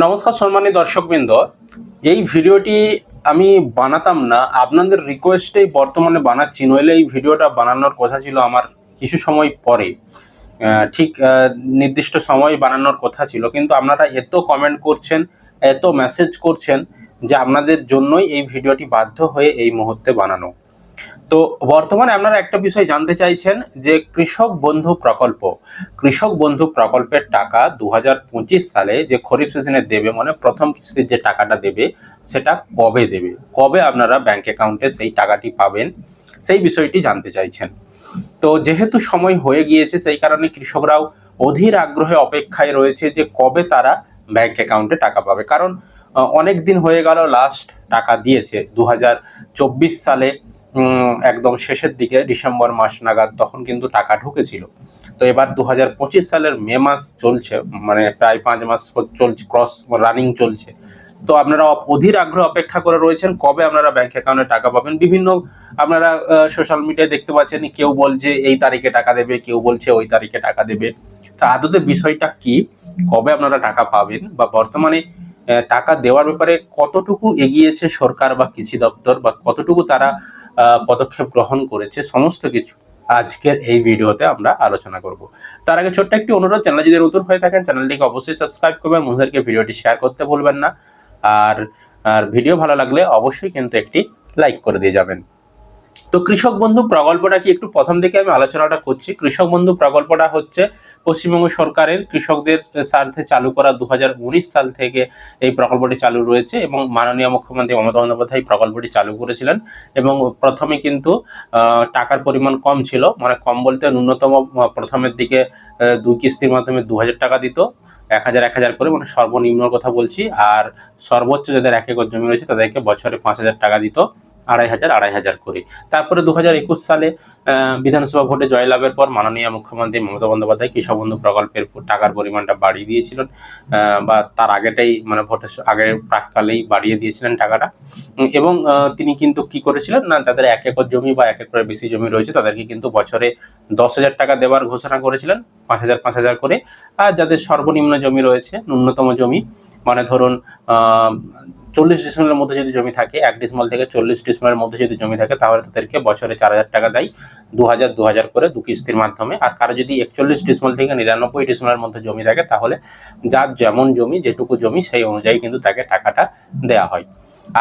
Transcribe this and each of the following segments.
নমস্কার সম্মানিত দর্শকবৃন্দ। এই ভিডিওটি আমি বানাতাম না। আপনাদের রিকোয়েস্টেই বর্তমানে বানাচ্ছি। নইলে এই ভিডিওটা বানানোর কথা ছিল আমার কিছু সময় পরে। ঠিক নির্দিষ্ট সময় বানানোর কথা ছিল। কিন্তু আপনারা এত কমেন্ট করছেন, এত মেসেজ করছেন যে আপনাদের জন্যই এই ভিডিওটি বাধ্য হয়ে এই মুহূর্তে বানানো। তো বর্তমানে আপনারা একটা বিষয় জানতে চাইছেন যে কৃষক বন্ধু প্রকল্প, কৃষক বন্ধু প্রকল্পের টাকা দু হাজার পঁচিশ সালে যে খরিফ সিজনে দেবে মানে প্রথম কিস্তির যে টাকাটা দেবে, সেটা কবে দেবে? কবে আপনারা ব্যাংক অ্যাকাউন্টে সেই টাকাটি পাবেন? সেই বিষয়টি জানতে চাইছেন। তো যেহেতু সময় হয়ে গিয়েছে, সেই কারণে কৃষকরাও অধীর আগ্রহে অপেক্ষায় রয়েছে যে কবে তারা ব্যাংক অ্যাকাউন্টে টাকা পাবে। কারণ অনেক দিন হয়ে গেল লাস্ট টাকা দিয়েছে। দু হাজার চব্বিশ সালে একদম শেষের দিকে ডিসেম্বর মাস নাগাদ তখন কিন্তু টাকা ঢুকেছিল। তো এবার দু হাজার পঁচিশ সালের মে মাস চলছে মানে প্রায় পাঁচ মাস চলছে ক্রস রানিং চলছে। তো আপনারা অধীর আগ্রহ অপেক্ষা করে রয়েছেন, কবে আপনারা ব্যাংক অ্যাকাউন্টে টাকা পাবেন? বিভিন্ন আপনারা সোশ্যাল মিডিয়ায় দেখতে পাচ্ছেন, কেউ বলছে এই তারিখে টাকা দেবে, কেউ বলছে ওই তারিখে টাকা দেবে। তা আদতে বিষয়টা কি? কবে আপনারা টাকা পাবেন? বা বর্তমানে টাকা দেওয়ার ব্যাপারে কতটুকু এগিয়েছে সরকার বা কৃষি দপ্তর বা কতটুকু তারা পদক্ষেপ গ্রহণ করেছে, সমস্ত কিছু আজকের এই ভিডিওতে আমরা আলোচনা করব। তার আগে ছোট্ট একটি অনুরোধ, চ্যানেল যদি নতুন হয়ে থাকেন, চ্যানেলটিকে অবশ্যই সাবস্ক্রাইব করবেন, বন্ধুদেরকে ভিডিওটি শেয়ার করতে ভুলবেন না। আর আর ভিডিও ভালো লাগলে অবশ্যই কিন্তু একটি লাইক করে দিয়ে যাবেন। তো কৃষক বন্ধু প্রকল্পটা কি? একটু প্রথম থেকে আমি আলোচনাটা করছি। কৃষক বন্ধু প্রকল্পটা হচ্ছে পশ্চিমবঙ্গ সরকারের কৃষকদের স্বার্থে চালু করা দু হাজার উনিশ সাল থেকে এই প্রকল্পটি চালু রয়েছে এবং মাননীয় মুখ্যমন্ত্রী মমতা বন্দ্যোপাধ্যায় প্রকল্পটি চালু করেছিলেন এবং প্রথমে কিন্তু টাকার পরিমাণ কম ছিল মানে কম বলতে ন্যূনতম প্রথমের দিকে দুই কিস্তির মাধ্যমে দু হাজার টাকা দিত এক হাজার এক হাজার করে মানে সর্বনিম্নর কথা বলছি, আর সর্বোচ্চ যাদের এক একর জমি রয়েছে তাদেরকে বছরে পাঁচ হাজার টাকা দিত। আড়াই হাজার আড়াই হাজার করে। তারপরে দু হাজার একুশ সালে বিধানসভা ভোটে জয়লাভের পর মাননীয় মুখ্যমন্ত্রী মমতা বন্দ্যোপাধ্যায় কৃষক বন্ধু প্রকল্পের টাকার পরিমাণটা বাড়িয়ে দিয়েছিলেন বা তার আগেটাই মানে ভোটের আগের প্রাককালেই বাড়িয়ে দিয়েছিলেন টাকাটা। এবং তিনি কিন্তু কি করেছিলেন না, যাদের এক একর জমি বা এক একরের বেশি জমি রয়েছে, তাদেরকে কিন্তু বছরে দশ হাজার টাকা দেওয়ার ঘোষণা করেছিলেন, পাঁচ হাজার পাঁচ হাজার করে। আর যাদের সর্বনিম্ন জমি রয়েছে, ন্যূনতম জমি মানে ধরুন চল্লিশ ডিসমেলের মধ্যে যদি জমি থাকে, এক ডিসমেল থেকে চল্লিশ ডিসমেলের মধ্যে যদি জমি থাকে, তাহলে তাদেরকে বছরে চার হাজার টাকা দেয়, দু হাজার দু হাজার করে দু কিস্তির মাধ্যমে। আর কারও যদি একচল্লিশ ডিসমেল থেকে নিরানব্বই ডিসমেলের মধ্যে জমি থাকে, তাহলে যার যেমন জমি, যেটুকু জমি, সেই অনুযায়ী কিন্তু তাকে টাকাটা দেয়া হয়।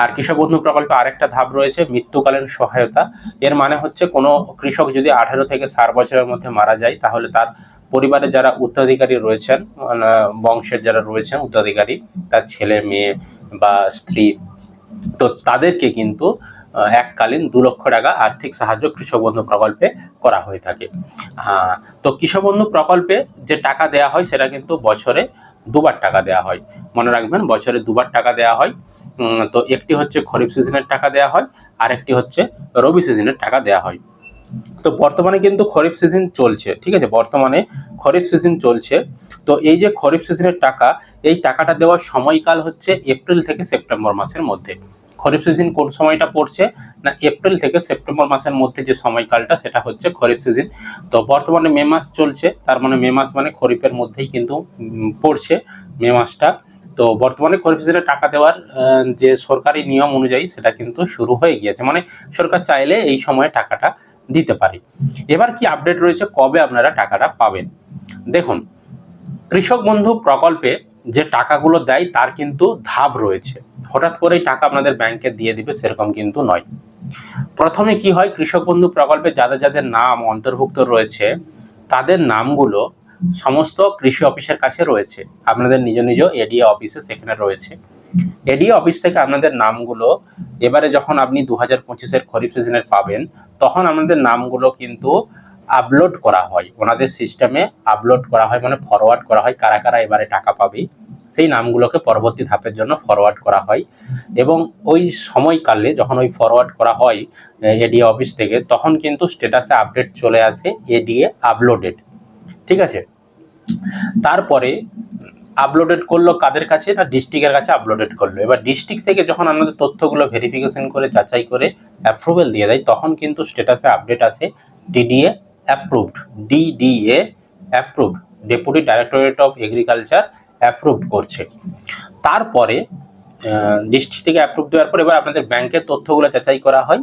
আর কৃষক বন্ধু প্রকল্পে আরেকটা ধাপ রয়েছে, মৃত্যুকালীন সহায়তা। এর মানে হচ্ছে কোনো কৃষক যদি আঠারো থেকে ষাট বছরের মধ্যে মারা যায়, তাহলে তার পরিবারে যারা উত্তরাধিকারী রয়েছেন মানে বংশের যারা রয়েছেন, উত্তরাধিকারী, তার ছেলে, মেয়ে বা স্ত্রী, তো তাদেরকে কিন্তু এককালীন দু লক্ষ টাকা আর্থিক সাহায্য কৃষক বন্ধু প্রকল্পে করা হয়ে থাকে। তো কৃষক বন্ধু প্রকল্পে যে টাকা দেয়া হয়, সেটা কিন্তু বছরে দুবার টাকা দেয়া হয়। মনে রাখবেন, বছরে দুবার টাকা দেয়া হয়। তো একটি হচ্ছে খরিফ সিজনের টাকা দেয়া হয় আর একটি হচ্ছে রবি সিজনের টাকা দেয়া হয়। তো বর্তমানে কিন্তু খরিফ সিজন চলছে, ঠিক আছে? বর্তমানে খরিফ সিজন চলছে। তো এই যে খরিফ সিজনের টাকা, এই টাকাটা দেওয়ার সময়কাল হচ্ছে এপ্রিল থেকে সেপ্টেম্বর মাসের মধ্যে। খরিফ সিজন কোন সময়টা পড়ছে? না, এপ্রিল থেকে সেপ্টেম্বর মাসের মধ্যে যে সময়কালটা, সেটা হচ্ছে খরিফ সিজন তো বর্তমানে মে মাস চলছে, তার মানে মে মাস মানে খরিফের মধ্যেই কিন্তু পড়ছে মে মাসটা। তো বর্তমানে খরিফ সিজনে টাকা দেওয়ার যে সরকারি নিয়ম অনুযায়ী সেটা কিন্তু শুরু হয়ে গিয়েছে। মানে সরকার চাইলে এই সময়ে টাকাটা দিতে পারে। এবার কি আপডেট রয়েছে? কবে আপনারা টাকাটা পাবেন? দেখুন, কৃষক বন্ধু প্রকল্পে যে টাকাগুলো দেয়, তার কিন্তু ধাপ রয়েছে। হঠাৎ করেই টাকা আপনাদের ব্যাংকে দিয়ে দিবে, সেরকম কিন্তু নয়। প্রথমে কি হয়? কৃষক বন্ধু প্রকল্পে যাদের যাদের নাম অন্তর্ভুক্ত রয়েছে, তাদের নামগুলো সমস্ত কৃষি অফিসের কাছে রয়েছে। আপনাদের নিজ নিজ এডিএ অফিসে সেখানে রয়েছে। এডিএ অফিস থেকে আপনাদের নামগুলো, এবারে যখন আপনি দু হাজার পঁচিশের খরিফ সিজনের পাবেন তখন আমাদের নামগুলো কিন্তু আপলোড করা হয়। ওনাদের সিস্টেমে আপলোড করা হয় মানে ফরওয়ার্ড করা হয়, কারা কারা এবারে টাকা পাবে। সেই নামগুলোকে পরবর্তী ধাপের জন্য ফরওয়ার্ড করা হয়। এবং ওই সময়কালে যখন ওই ফরওয়ার্ড করা হয় এডিএ অফিস থেকে, তখন কিন্তু স্ট্যাটাসে আপডেট চলে আসে এডিএ আপলোডেড ঠিক আছে? তারপরে আপলোডেড করল কাদের কাছে? না ডিস্ট্রিক্টের কাছে আপলোডেড করল। এবার ডিস্ট্রিক্ট থেকে যখন আমাদের তথ্যগুলো ভেরিফিকেশন করে, যাচাই করে অ্যাপ্রুভেল দিয়ে দেয়, তখন কিন্তু স্ট্যাটাসে আপডেট আসে DDA approved DDA approved deputy directorate of agriculture approved করছে। তারপরে ডিস্ট্রিক্ট থেকে অ্যাপ্রুভ দেওয়ার পর এবার আপনাদের ব্যাংকের তথ্যগুলো যাচাই করা হয়।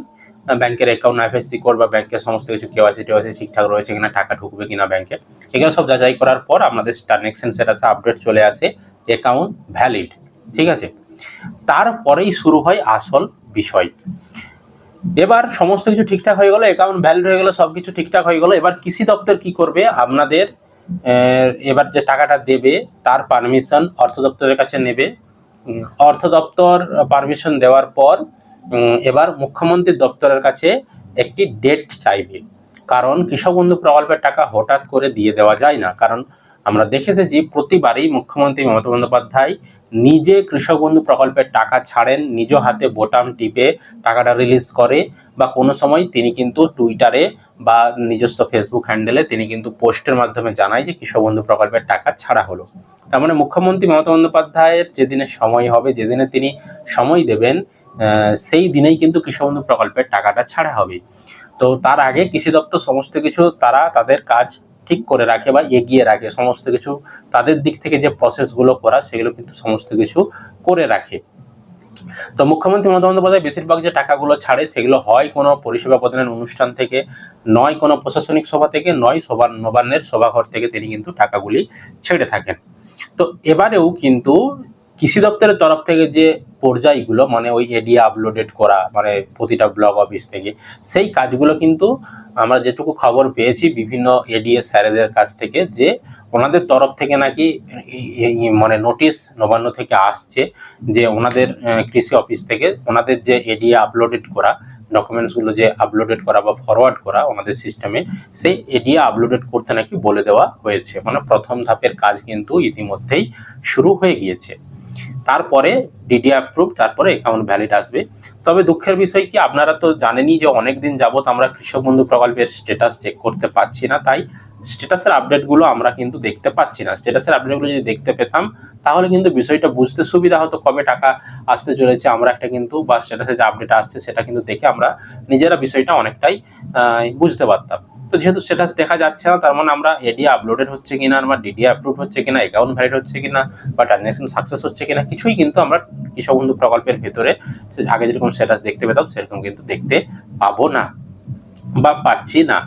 ব্যাংকের অ্যাকাউন্ট আইএফএসসি কোড বা ব্যাংকের সমস্ত কিছু কেওয়াইসি টেওয়াইসি ঠিকঠাক রয়েছে কিনা, টাকা ঢুকবে কিনা ব্যাংকে, এগুলো সব যাচাই করার পর আপনাদের ট্রানজ্যাকশন স্ট্যাটাসে আপডেট চলে আসে অ্যাকাউন্ট ভ্যালিড ঠিক আছে? তারপরেই শুরু হয় আসল বিষয়। এবার সমস্ত কিছু ঠিকঠাক হয়ে গেলো অ্যাকাউন্ট ভ্যালিড হয়ে গেল, সব কিছু ঠিকঠাক হয়ে গেলো, এবার কৃষি দপ্তর কি করবে? আপনাদের এবার যে টাকাটা দেবে, তার পারমিশন অর্থ দপ্তরের কাছে নেবে। অর্থ দপ্তর পারমিশন দেওয়ার পর এবার মুখ্যমন্ত্রীর দপ্তরের কাছে একটি ডেট চাইবে। কারণ কৃষক বন্ধু প্রকল্পের টাকা হঠাৎ করে দিয়ে দেওয়া যায় না। কারণ আমরা দেখে এসেছি, প্রতিবারই মুখ্যমন্ত্রী মমতা বন্দ্যোপাধ্যায় নিজে কৃষক বন্ধু প্রকল্পের টাকা ছাড়েন, নিজ হাতে বোতাম টিপে টাকাটা রিলিজ করে বা কোনো সময় তিনি কিন্তু টুইটারে বা নিজস্ব ফেসবুক হ্যান্ডেলে তিনি কিন্তু পোস্টের মাধ্যমে জানায় যে কৃষক বন্ধু প্রকল্পের টাকা ছাড়া হলো। তার মানে মুখ্যমন্ত্রী মমতা বন্দ্যোপাধ্যায়ের যেদিনে সময় হবে, যেদিনে তিনি সময় দেবেন সেই দিনেই কিন্তু কৃষক বন্ধু প্রকল্পের টাকাটা ছাড়া হবে। তো তার আগে কৃষি দপ্তর সমস্ত কিছু তারা তাদের কাজ ঠিক করে রাখে বা এগিয়ে রাখে। সমস্ত কিছু তাদের দিক থেকে যে প্রসেসগুলো করা, সেগুলো কিন্তু সমস্ত কিছু করে রাখে। তো মুখ্যমন্ত্রী মমতা বন্দ্যোপাধ্যায় বেশিরভাগ যে টাকাগুলো ছাড়ে, সেগুলো হয় কোনো পরিষেবা প্রদানের অনুষ্ঠান থেকে, নয় কোনো প্রশাসনিক সভা থেকে, নয় সভা, নবান্নের সভাঘর থেকে তিনি কিন্তু টাকাগুলি ছেড়ে থাকেন। তো এবারেও কিন্তু কৃষি দপ্তরের তরফ থেকে যে পর্যায়গুলো মানে ওই এডিয়া আপলোডেড করা মানে প্রতিটা ব্লক অফিস থেকে, সেই কাজগুলো কিন্তু আমরা যেটুকু খবর পেয়েছি বিভিন্ন এডিএ স্যারেদের কাছ থেকে যে ওনাদের তরফ থেকে নাকি মানে নোটিশ নবান্ন থেকে আসছে যে ওনাদের কৃষি অফিস থেকে ওনাদের যে এডিএ আপলোডেড করা ডকুমেন্টসগুলো যে আপলোডেড করা বা ফরওয়ার্ড করা ওনাদের সিস্টেমে সেই এডিএ আপলোডেড করতে নাকি বলে দেওয়া হয়েছে। মানে প্রথম ধাপের কাজ কিন্তু ইতিমধ্যেই শুরু হয়ে গিয়েছে। তারপরে ডিডি অ্যাপ্রুভ তারপরে অ্যাকাউন্ট ভ্যালিড আসবে। তবে দুঃখের বিষয় কি, আপনারা তো জানেনই যে অনেক দিন যাবত আমরা কৃষক বন্ধু প্রকল্পের স্ট্যাটাস চেক করতে পারছি না, তাই স্ট্যাটাসের আপডেটগুলো আমরা কিন্তু দেখতে পাচ্ছি না। স্ট্যাটাসের আপডেটগুলো যদি দেখতে পেতাম, তাহলে কিন্তু বিষয়টা বুঝতে সুবিধা হতো, কবে টাকা আসতে চলেছে, আমরা একটা কিন্তু বা স্ট্যাটাসে যে আপডেট আসছে, সেটা কিন্তু দেখে আমরা নিজেরা বিষয়টা অনেকটাই বুঝতে পারতাম। তো যেহেতু স্ট্যাটাস দেখা যাচ্ছে না, তার মানে আমরা এডি আপলোডেড হচ্ছে কিনা আমার ডিডি আপলোড হচ্ছে কিনা অ্যাকাউন্ট ভ্যালিড হচ্ছে কিনা, বা ট্রানজ্যাকশন সাকসেস হচ্ছে কিনা, কিছুই কিন্তু আমরা কৃষক বন্ধু প্রকল্পের ভেতরে আগে যেরকম স্ট্যাটাস দেখতে পেতাম, সেরকম কিন্তু দেখতে পাবো না, বা পাচ্ছি না।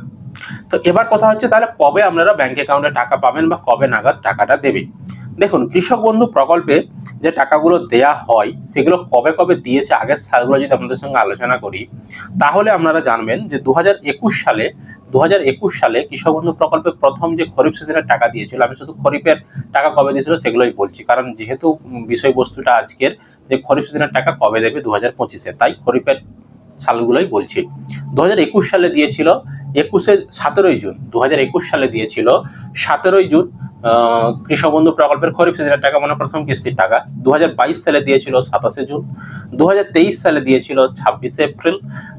তো এবার কথা হচ্ছে তাহলে কবে আপনারা ব্যাংক অ্যাকাউন্টে টাকা পাবেন, বা কবে নাগাদ টাকাটা দেবে দেখুন, কৃষক বন্ধু প্রকল্পে যে টাকাগুলো দেয়া হয়, সেগুলো কবে কবে দিয়েছে আগের সালগুলো যদি আপনাদের সঙ্গে আলোচনা করি, তাহলে আপনারা জানবেন যে দু হাজার একুশ সালে দু হাজার একুশ সালে কৃষক বন্ধু প্রকল্পে প্রথম যে খরিফ সিজনের টাকা দিয়েছিল, আমি শুধু খরিফের টাকা কবে দিয়েছিল সেগুলোই বলছি, কারণ যেহেতু বিষয়বস্তুটা আজকের, যে খরিফ সিজনের টাকা কবে দেবে দু হাজার পঁচিশে, তাই খরিফের সালগুলোই বলছি। দু হাজার একুশ সালে দিয়েছিল একুশে সতেরোই জুন দু হাজার একুশ সালে দিয়েছিল। সতেরোই জুন আহ, কৃষক বন্ধু প্রকল্পের খরিফ সিজনের টাকা মানে প্রথম কিস্তির টাকা। দু হাজার বাইশ সালে দিয়েছিল সাতাশে জুন। দু হাজার তেইশ সালে দিয়েছিল ছাব্বিশে এপ্রিল।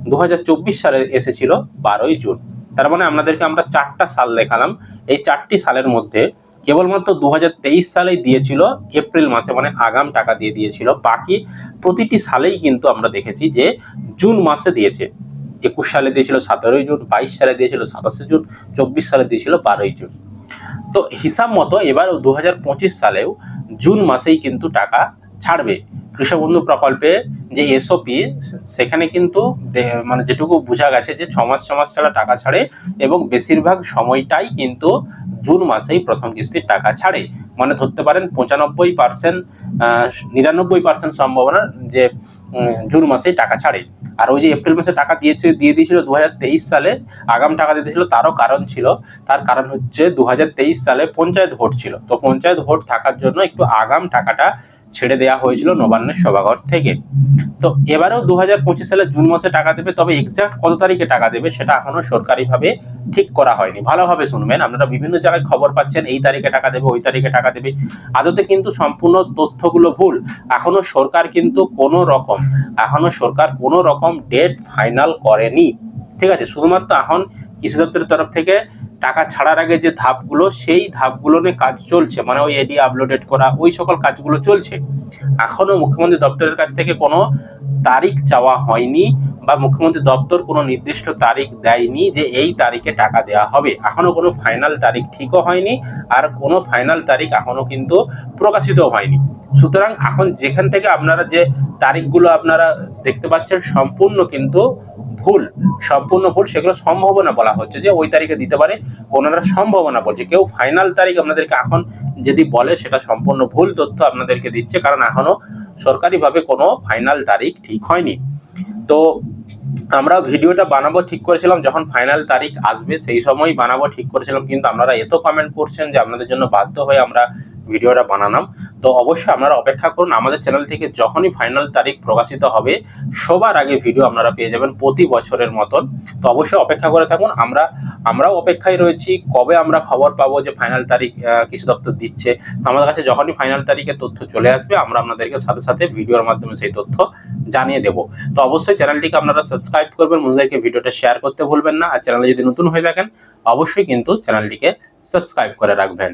দু হাজার চব্বিশ সালে এসেছিল বারোই জুন। তার মানে আপনাদেরকে আমরা চারটা সাল দেখালাম। এই চারটি সালের মধ্যে কেবলমাত্র দু হাজার তেইশ সালেই দিয়েছিল এপ্রিল মাসে মানে আগাম টাকা দিয়ে দিয়েছিল। বাকি প্রতিটি সালেই কিন্তু আমরা দেখেছি যে জুন মাসে দিয়েছে। একুশ সালে দিয়েছিল সতেরোই জুন, বাইশ সালে দিয়েছিল সাতাশে জুন, চব্বিশ সালে দিয়েছিল বারোই জুন। তো হিসাব মতো এবার দু হাজার পঁচিশ সালেও জুন মাসেই কিন্তু টাকা ছাড়বে। কৃষক বন্ধু প্রকল্পে যে এসওপি সেখানে কিন্তু মানে যেটুকু বোঝা গেছে যে ছ মাস, ছ ছাড়া টাকা ছাড়ে এবং বেশিরভাগ সময়টাই কিন্তু জুন মাসেই প্রথম কিস্তির টাকা ছাড়ে। মানে ধরতে পারেন পঁচানব্বই পার্সেন্ট নিরানব্বই পার্সেন্ট সম্ভাবনা যে জুন মাসেই টাকা ছাড়ে। আর ওই যে এপ্রিল মাসে টাকা দিয়েছে, দিয়ে দিয়েছিল দু হাজার তেইশ সালে। আগাম টাকা দিয়ে দিয়েছিল, তারও কারণ ছিল। তার কারণ হচ্ছে দু হাজার তেইশ সালে পঞ্চায়েত ভোট ছিল। তো পঞ্চায়েত ভোট থাকার জন্য একটু আগাম টাকাটা ছেড়ে দেওয়া হয়েছিল নবান্নের সভাঘর থেকে। তো এবারেও দু হাজার সালে জুন মাসে টাকা দেবে, তবে এক্সাক্ট কত তারিখে টাকা দেবে সেটা এখনও সরকারিভাবে ঠিক করা হয়নি। ভালোভাবে শুনবেন, আপনারা বিভিন্ন জায়গায় খবর পাচ্ছেন, এই তারিখে টাকা দেবে, ওই তারিখে টাকা দেবে। আদতে কিন্তু সম্পূর্ণ তথ্যগুলো ভুল। এখনও সরকার কিন্তু কোনো রকম, এখনও সরকার কোনো রকম ডেট ফাইনাল করেনি। ঠিক আছে, শুধুমাত্র এখন কৃষি দপ্তরের তরফ থেকে টাকা ছাড়ার আগে যে ধাপগুলো, সেই ধাপগুলো নিয়ে কাজ চলছে মানে ওই এডি আপলোডেড করা, ওই সকল কাজগুলো চলছে। এখনও মুখ্যমন্ত্রী দপ্তরের কাছ থেকে কোনো তারিখ চাওয়া হয়নি বা মুখ্যমন্ত্রী দপ্তর কোনো নির্দিষ্ট তারিখ দেয়নি যে এই তারিখে টাকা দেওয়া হবে। এখনও কোনো ফাইনাল তারিখ ঠিকও হয়নি আর কোনো ফাইনাল তারিখ এখনও কিন্তু প্রকাশিত হয়নি। সুতরাং এখন যেখান থেকে আপনারা যে তারিখগুলো আপনারা দেখতে পাচ্ছেন, সম্পূর্ণ কিন্তু ভুল, সম্পূর্ণ ভুল, সেগুলো সম্ভাবনা বলা হচ্ছে যে ওই তারিখে দিতে পারে ওনারা সম্ভাবনা বলছে। কেউ ফাইনাল তারিখ আপনাদেরকে এখন যদি বলে, সেটা সম্পূর্ণ ভুল তথ্য আপনাদেরকে দিচ্ছে, কারণ এখনও সরকারিভাবে কোনো ফাইনাল তারিখ ঠিক হয়নি। তো আমরা ভিডিওটা বানাবো, ঠিক করেছিলাম, যখন ফাইনাল তারিখ আসবে, সেই সময় বানাবো, ঠিক করেছিলাম, কিন্তু আপনারা এত কমেন্ট করছেন যে আপনাদের জন্য বাধ্য হয়ে আমরা ভিডিওটা বানালাম। তো অবশ্যই আপনারা অপেক্ষা করুন। আমাদের চ্যানেল থেকে যখনই ফাইনাল তারিখ প্রকাশিত হবে, সবার আগে ভিডিও আপনারা পেয়ে যাবেন প্রতি বছরের মতন। তো অবশ্যই অপেক্ষা করে থাকুন। আমরা, আমরাও অপেক্ষায় রয়েছি, কবে আমরা খবর পাবো যে ফাইনাল তারিখ কৃষি দপ্তর দিচ্ছে। আমাদের কাছে যখনই ফাইনাল তারিখের তথ্য চলে আসবে, আমরা আপনাদেরকে সাথে সাথে ভিডিওর মাধ্যমে সেই তথ্য জানিয়ে দেব। তো অবশ্যই চ্যানেলটিকে আপনারা সাবস্ক্রাইব করবেন বন্ধুদেরকে ভিডিওটা শেয়ার করতে ভুলবেন না। আর চ্যানেলে যদি নতুন হয়ে থাকেন, অবশ্যই কিন্তু চ্যানেলটিকে সাবস্ক্রাইব করে রাখবেন।